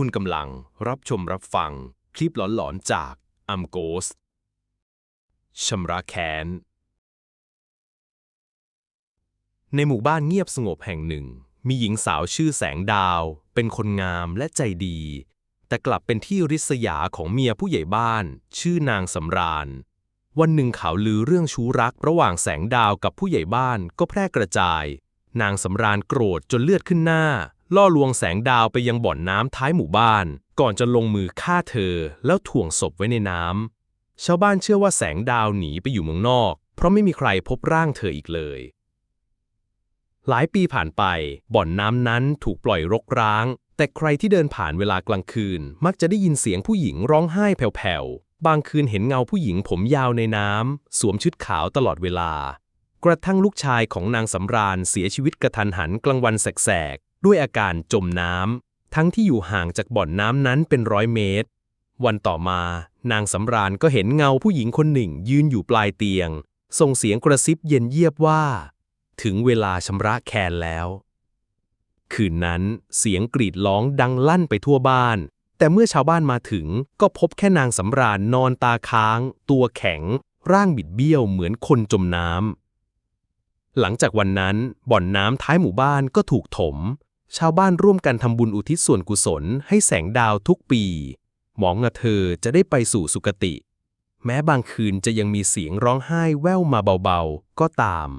คุณกำลังรับชมรับฟัง คลิปหลอนๆจากอัมโกสชำระแค้น ในหมู่บ้านเงียบสงบแห่งหนึ่ง มีหญิงสาวชื่อแสงดาว เป็นคนงามและใจดี แต่กลับเป็นที่ริษยาของเมียผู้ใหญ่บ้าน ชื่อนางสำราญ วันหนึ่งข่าวลือเรื่องชู้รักระหว่างแสงดาวกับผู้ใหญ่บ้านก็แพร่กระจาย นางสำราญโกรธจนเลือดขึ้นหน้า ล่อลวงแสงดาวไปยังบ่อนน้ำท้ายหมู่บ้าน ก่อนจะลงมือฆ่าเธอแล้วถ่วงศพไว้ในน้ำชาวบ้านเชื่อว่าแสงดาวหนีไปอยู่เมืองนอก เพราะไม่มีใครพบร่างเธออีกเลย หลายปีผ่านไป บ่อนน้ำนั้นถูกปล่อยรกร้าง แต่ใครที่เดินผ่านเวลากลางคืน มักจะได้ยินเสียงผู้หญิงร้องไห้แผ่วๆบางคืนเห็นเงาผู้หญิงผมยาวในน้ำสวมชุดขาวตลอดเวลากระทั่งลูกชายของนางสำราญเสียชีวิตกระทันหันกลางวันแสก ด้วยอาการจมน้ำทั้งที่อยู่ห่างจากบ่อนน้ำนั้นเป็นร้อยเมตร วันต่อมานางสำราญก็เห็นเงาผู้หญิงคนหนึ่งยืนอยู่ปลายเตียง ส่งเสียงกระซิบเย็นเยียบว่า ถึงเวลาชำระแค้นแล้ว คืนนั้นเสียงกรีดร้องดังลั่นไปทั่วบ้าน แต่เมื่อชาวบ้านมาถึงก็พบแค่นางสำราญนอนตาค้าง ตัวแข็ง ร่างบิดเบี้ยวเหมือนคนจมน้ำหลังจากวันนั้นบ่อนน้ำท้ายหมู่บ้านก็ถูกถม ชาวบ้านร่วมกันทำบุญอุทิศส่วนกุศลให้แสงดาวทุกปี หมองเธอจะได้ไปสู่สุคติ แม้บางคืนจะยังมีเสียงร้องไห้แว่วมาเบาๆ ก็ตาม